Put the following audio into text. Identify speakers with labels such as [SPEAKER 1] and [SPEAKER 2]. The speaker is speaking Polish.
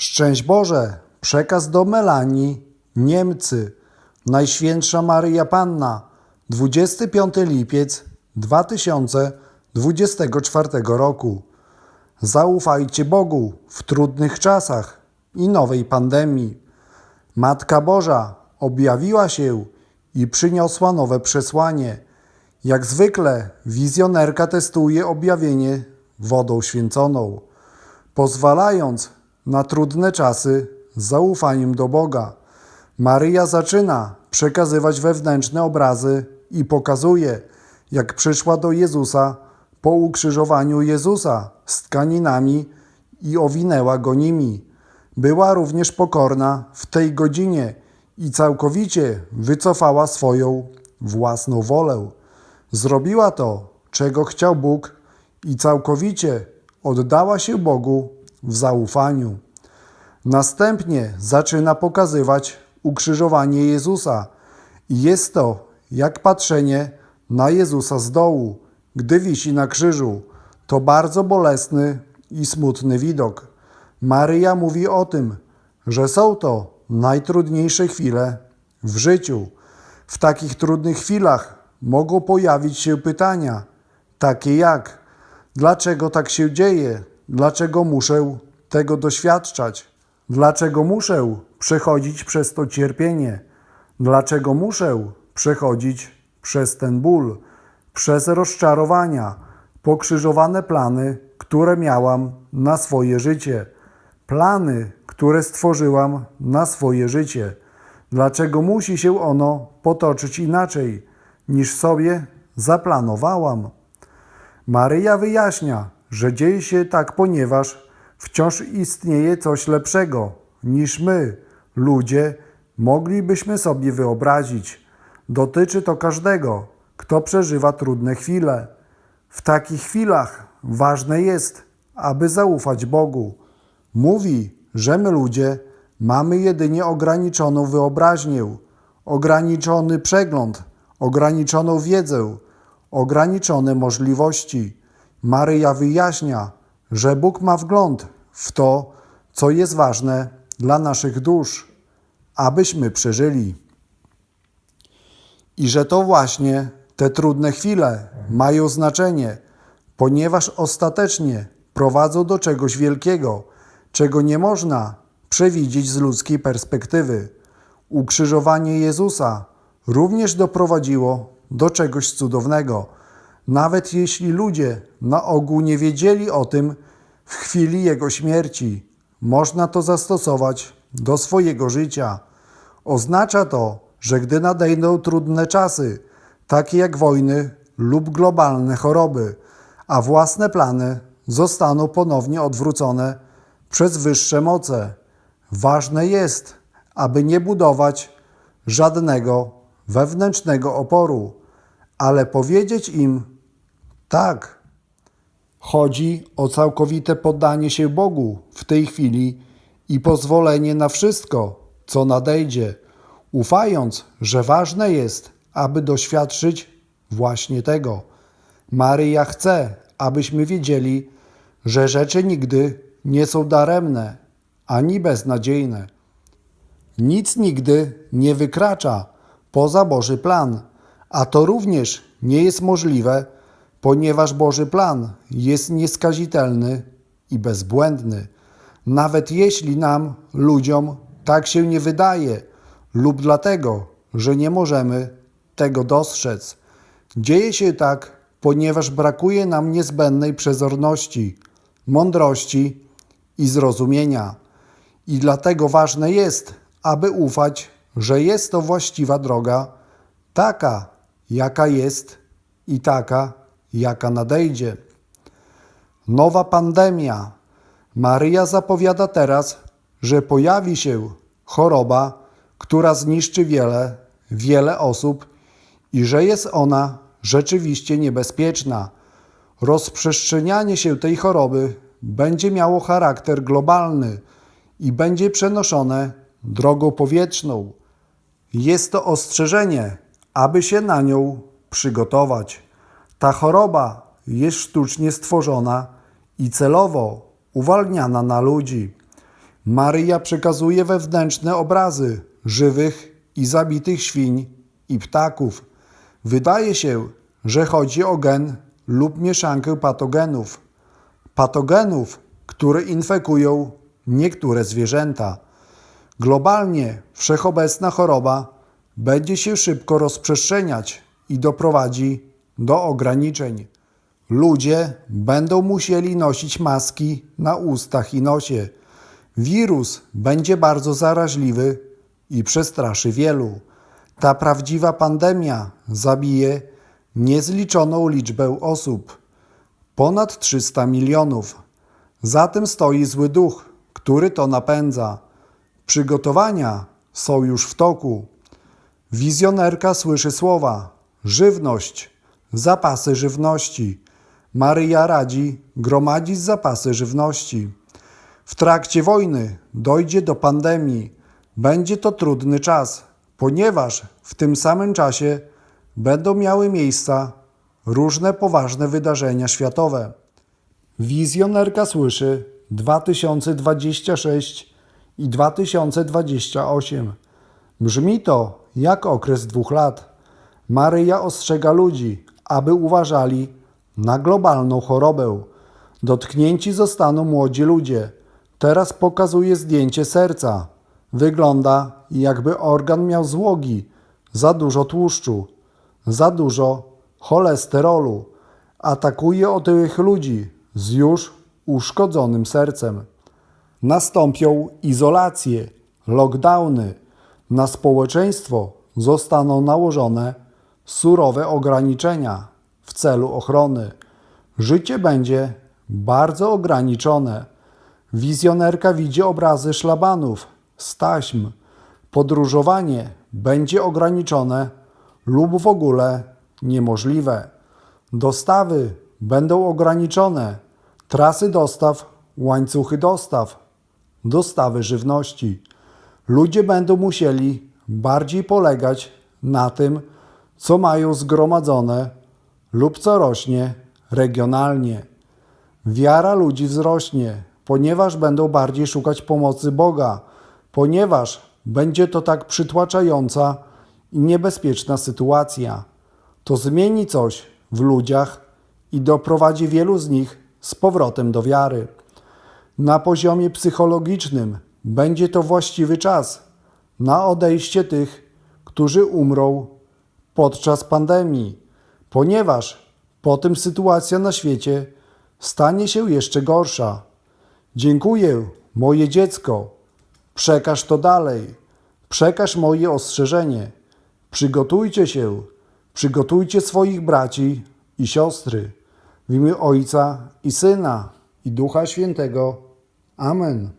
[SPEAKER 1] Szczęść Boże, przekaz do Melanii, Niemcy, Najświętsza Maryja Panna, 25 lipiec 2024 roku. Zaufajcie Bogu w trudnych czasach i nowej pandemii. Matka Boża objawiła się i przyniosła nowe przesłanie. Jak zwykle wizjonerka testuje objawienie wodą święconą, pozwalając na trudne czasy z zaufaniem do Boga. Maryja zaczyna przekazywać wewnętrzne obrazy i pokazuje, jak przyszła do Jezusa po ukrzyżowaniu Jezusa z tkaninami i owinęła go nimi. Była również pokorna w tej godzinie i całkowicie wycofała swoją własną wolę. Zrobiła to, czego chciał Bóg i całkowicie oddała się Bogu w zaufaniu. Następnie zaczyna pokazywać ukrzyżowanie Jezusa i jest to jak patrzenie na Jezusa z dołu, gdy wisi na krzyżu. To bardzo bolesny i smutny widok. Maryja mówi o tym, że są to najtrudniejsze chwile w życiu. W takich trudnych chwilach mogą pojawić się pytania, takie jak: dlaczego tak się dzieje? Dlaczego muszę tego doświadczać? Dlaczego muszę przechodzić przez to cierpienie? Dlaczego muszę przechodzić przez ten ból, przez rozczarowania, pokrzyżowane plany, które miałam na swoje życie, plany, które stworzyłam na swoje życie? Dlaczego musi się ono potoczyć inaczej, niż sobie zaplanowałam? Maryja wyjaśnia, że dzieje się tak, ponieważ wciąż istnieje coś lepszego niż my, ludzie, moglibyśmy sobie wyobrazić. Dotyczy to każdego, kto przeżywa trudne chwile. W takich chwilach ważne jest, aby zaufać Bogu. Mówi, że my ludzie mamy jedynie ograniczoną wyobraźnię, ograniczony przegląd, ograniczoną wiedzę, ograniczone możliwości. Maryja wyjaśnia, że Bóg ma wgląd w to, co jest ważne dla naszych dusz, abyśmy przeżyli. I że to właśnie te trudne chwile mają znaczenie, ponieważ ostatecznie prowadzą do czegoś wielkiego, czego nie można przewidzieć z ludzkiej perspektywy. Ukrzyżowanie Jezusa również doprowadziło do czegoś cudownego, nawet jeśli ludzie na ogół nie wiedzieli o tym w chwili Jego śmierci. Można to zastosować do swojego życia. Oznacza to, że gdy nadejdą trudne czasy, takie jak wojny lub globalne choroby, a własne plany zostaną ponownie odwrócone przez wyższe moce, ważne jest, aby nie budować żadnego wewnętrznego oporu, ale powiedzieć im tak. Chodzi o całkowite poddanie się Bogu w tej chwili i pozwolenie na wszystko, co nadejdzie, ufając, że ważne jest, aby doświadczyć właśnie tego. Maryja chce, abyśmy wiedzieli, że rzeczy nigdy nie są daremne ani beznadziejne. Nic nigdy nie wykracza poza Boży plan, a to również nie jest możliwe, ponieważ Boży plan jest nieskazitelny i bezbłędny. Nawet jeśli nam, ludziom, tak się nie wydaje, lub dlatego, że nie możemy tego dostrzec. Dzieje się tak, ponieważ brakuje nam niezbędnej przezorności, mądrości i zrozumienia. I dlatego ważne jest, aby ufać, że jest to właściwa droga, taka, jaka jest i taka, jaka nadejdzie. Nowa pandemia. Maryja zapowiada teraz, że pojawi się choroba, która zniszczy wiele, wiele osób i że jest ona rzeczywiście niebezpieczna. Rozprzestrzenianie się tej choroby będzie miało charakter globalny i będzie przenoszone drogą powietrzną. Jest to ostrzeżenie, aby się na nią przygotować. Ta choroba jest sztucznie stworzona i celowo uwalniana na ludzi. Maryja przekazuje wewnętrzne obrazy żywych i zabitych świń i ptaków. Wydaje się, że chodzi o gen lub mieszankę patogenów. Patogenów, które infekują niektóre zwierzęta. Globalnie wszechobecna choroba będzie się szybko rozprzestrzeniać i doprowadzi do ograniczeń. Ludzie będą musieli nosić maski na ustach i nosie. Wirus będzie bardzo zaraźliwy i przestraszy wielu. Ta prawdziwa pandemia zabije niezliczoną liczbę osób ponad 300 milionów. Za tym stoi zły duch, który to napędza. Przygotowania są już w toku. Wizjonerka słyszy słowa: żywność, zapasy żywności. Maryja radzi gromadzić zapasy żywności. W trakcie wojny dojdzie do pandemii. Będzie to trudny czas, ponieważ w tym samym czasie będą miały miejsca różne poważne wydarzenia światowe. Wizjonerka słyszy 2026 i 2028. Brzmi to jak okres dwóch lat. Maryja ostrzega ludzi, aby uważali na globalną chorobę. Dotknięci zostaną młodzi ludzie. Teraz pokazuje zdjęcie serca. Wygląda jakby organ miał złogi, za dużo tłuszczu, za dużo cholesterolu. Atakuje otyłych ludzi z już uszkodzonym sercem. Nastąpią izolacje, lockdowny. Na społeczeństwo zostaną nałożone surowe ograniczenia w celu ochrony. Życie będzie bardzo ograniczone. Wizjonerka widzi obrazy szlabanów, z taśm. Podróżowanie będzie ograniczone lub w ogóle niemożliwe. Dostawy będą ograniczone. Trasy dostaw, łańcuchy dostaw, dostawy żywności. Ludzie będą musieli bardziej polegać na tym, co mają zgromadzone lub co rośnie regionalnie. Wiara ludzi wzrośnie, ponieważ będą bardziej szukać pomocy Boga, ponieważ będzie to tak przytłaczająca i niebezpieczna sytuacja. To zmieni coś w ludziach i doprowadzi wielu z nich z powrotem do wiary. Na poziomie psychologicznym będzie to właściwy czas na odejście tych, którzy umrą podczas pandemii, ponieważ potem sytuacja na świecie stanie się jeszcze gorsza. Dziękuję, moje dziecko. Przekaż to dalej. Przekaż moje ostrzeżenie. Przygotujcie się, przygotujcie swoich braci i siostry. W imię Ojca i Syna i Ducha Świętego. Amen.